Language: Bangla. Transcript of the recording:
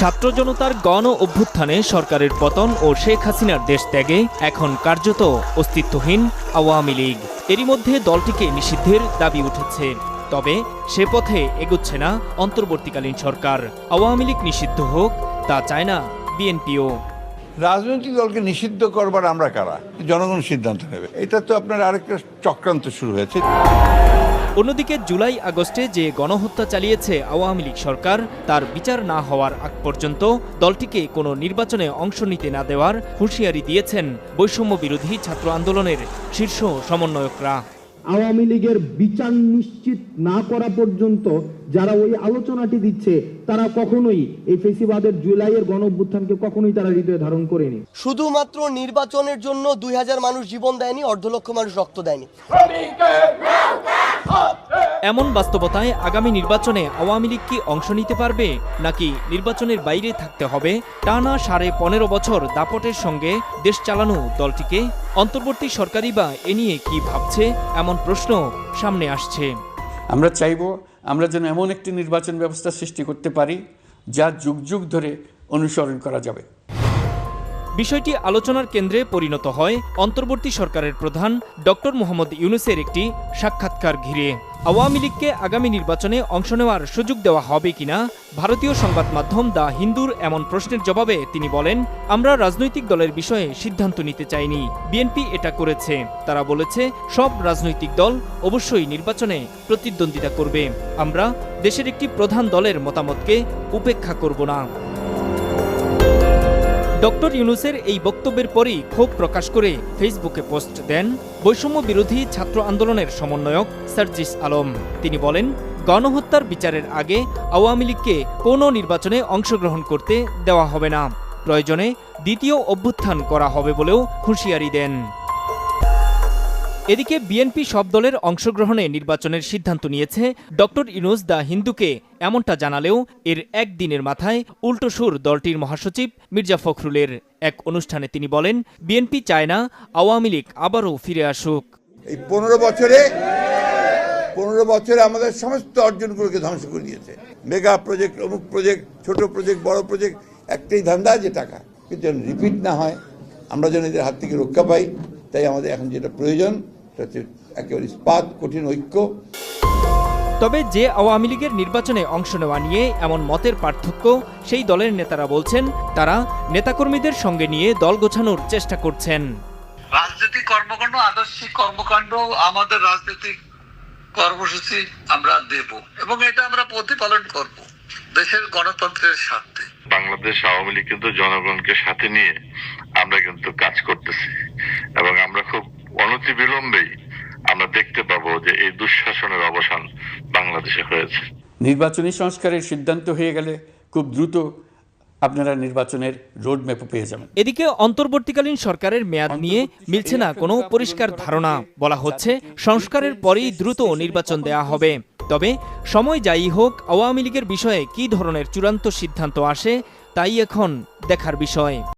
ছাত্র জনতার গণ অভ্যুত্থানে সরকারের পতন ও শেখ হাসিনার দেশ ত্যাগে এখন কার্যত অস্তিত্বহীন আওয়ামী লীগ। এরই মধ্যে দলটিকে নিষিদ্ধের দাবি উঠেছে। তবে সে পথে এগুচ্ছে না অন্তর্বর্তীকালীন সরকার। আওয়ামী লীগ নিষিদ্ধ হোক, তা চায় না বিএনপিও। রাজনৈতিক দলকে নিষিদ্ধ করবার আমরা কারা? জনগণ সিদ্ধান্ত নেবে। এটা তো আপনার আরেকটা চক্রান্ত শুরু হয়েছে। অন্যদিকে জুলাই আগস্টে যে গণহত্যা চালিয়েছে আওয়ামী লীগ সরকার তার বিচার না হওয়ার আগ পর্যন্ত দলটিকে কোনো নির্বাচনে অংশ নিতে না দেওয়ার হুঁশিয়ারি দিয়েছেন বৈষম্য বিরোধী ছাত্র আন্দোলনের শীর্ষ সমন্বয়করা। আওয়ামী লীগের বিচার নিশ্চিত না করা পর্যন্ত যারা ওই আলোচনাটি দিচ্ছে তারা কখনোই এই ফেসিবাদের জুলাইয়ের গণ অভ্যুত্থানকে কখনোই তারা হৃদয়ে ধারণ করেনি। শুধুমাত্র নির্বাচনের জন্য দুই হাজার মানুষ জীবন দেয়নি অর্ধ লক্ষ মানুষ রক্ত দেয়নি। এমন বাস্তবতায় আগামী নির্বাচনে আওয়ামী লীগ কি অংশ নিতে পারবে, নাকি নির্বাচনের বাইরে থাকতে হবে? টানা সাড়ে পনেরো বছর দাপটের সঙ্গে দেশ চালানো দলটিকে অন্তর্বর্তী সরকারি বা এ নিয়ে কি ভাবছে? এমন প্রশ্ন সামনে আসছে। আমরা চাইব আমরা যেন এমন একটি নির্বাচন ব্যবস্থা সৃষ্টি করতে পারি, যা যুগ যুগ ধরে অনুসরণ করা যাবে। বিষয়টি আলোচনার কেন্দ্রে পরিণত হয়। অন্তর্বর্তী সরকারের প্রধান ডক্টর মোহাম্মদ ইউনুসের একটি সাক্ষাৎকার ঘিরে। আওয়ামী লীগকে আগামী নির্বাচনে অংশ নেওয়ার সুযোগ দেওয়া হবে কিনা, ভারতীয় সংবাদ মাধ্যম দ্য হিন্দুর এমন প্রশ্নের জবাবে তিনি বলেন, আমরা রাজনৈতিক দলের বিষয়ে সিদ্ধান্ত নিতে চাইনি। বিএনপি এটা করেছে। তারা বলেছে, সব রাজনৈতিক দল অবশ্যই নির্বাচনে প্রতিদ্বন্দ্বিতা করবে। আমরা দেশের একটি প্রধান দলের মতামতকে উপেক্ষা করব না। ডক্টর ইউনুসের এই বক্তব্যের পরই ক্ষোভ প্রকাশ করে ফেসবুকে পোস্ট দেন বৈষম্য বিরোধী ছাত্র আন্দোলনের সমন্বয়ক সার্জিস আলম। তিনি বলেন, গণহত্যার বিচারের আগে আওয়ামী লীগকে কোনো নির্বাচনে অংশগ্রহণ করতে দেওয়া হবে না। প্রয়োজনে দ্বিতীয় অভ্যুত্থান করা হবে বলেও হুঁশিয়ারি দেন। এদিকে বিএনপি সব দলের অংশগ্রহণে নির্বাচনের সিদ্ধান্ত নিয়েছে ডক্টর ইউনুস দ্য হিন্দুকে, এমনটা জানালেও এর একদিনের মাথায় উল্টো সুর দলটির মহাসচিব মির্জা ফখরুলের। এক অনুষ্ঠানে তিনি বলেন, বিএনপি চায় না, আওয়ামী লীগ আবারও ফিরে আসুক। এই পনেরো বছরে পনেরো বছরে আমাদের সমস্ত অর্জনগুলোকে ধ্বংস করে দিয়েছে। মেগা প্রজেক্ট, অমুক প্রজেক্ট, ছোট প্রজেক্ট, বড় প্রজেক্ট, একটাই ধান্দা যে টাকা। কিন্তু রিপিট না হয়, আমরা যেন এদের হাত থেকে রক্ষা পাই, তাই আমাদের এখন যেটা প্রয়োজন একেবারে ইস্পাত কঠিন ঐক্য। তবে যে আওয়ামী লীগের নির্বাচনে অংশ নেওয়া নিয়ে এমন মতের পার্থক্য সেই দলের নেতারা বলছেন তারা নেতাকর্মীদের সঙ্গে নিয়ে দল গোছানোর চেষ্টা করছেন। রাজনৈতিক কর্মকাণ্ড আদর্শিক কর্মকাণ্ড আমাদের রাজনৈতিক কর্মসূচি আমরা দেব এবং এটা আমরা প্রতিপালন করব দেশের গণতন্ত্রের স্বার্থে। বাংলাদেশ আওয়ামী লীগ কিন্তু জনগণকে সাথে নিয়ে আমরা কিন্তু কাজ করতেছি এবং অনতি বিলম্বেই আমরা দেখতে পাবো যে এই দুঃশাসনের অবসান বাংলাদেশে হয়েছে। নির্বাচনী সংস্কারের সিদ্ধান্ত হয়ে গেলে খুব দ্রুত আপনারা নির্বাচনের রোডম্যাপও পেয়ে যাবেন। এদিকে অন্তর্বর্তীকালীন সরকারের মেয়াদ নিয়ে মিলছে না কোনো পরিষ্কার ধারণা। বলা হচ্ছে সংস্কারের পরেই দ্রুত নির্বাচন দেয়া হবে। তবে সময় যাই হোক আওয়ামী লীগের বিষয়ে কী ধরনের চূড়ান্ত সিদ্ধান্ত আসে তাই এখন দেখার বিষয়।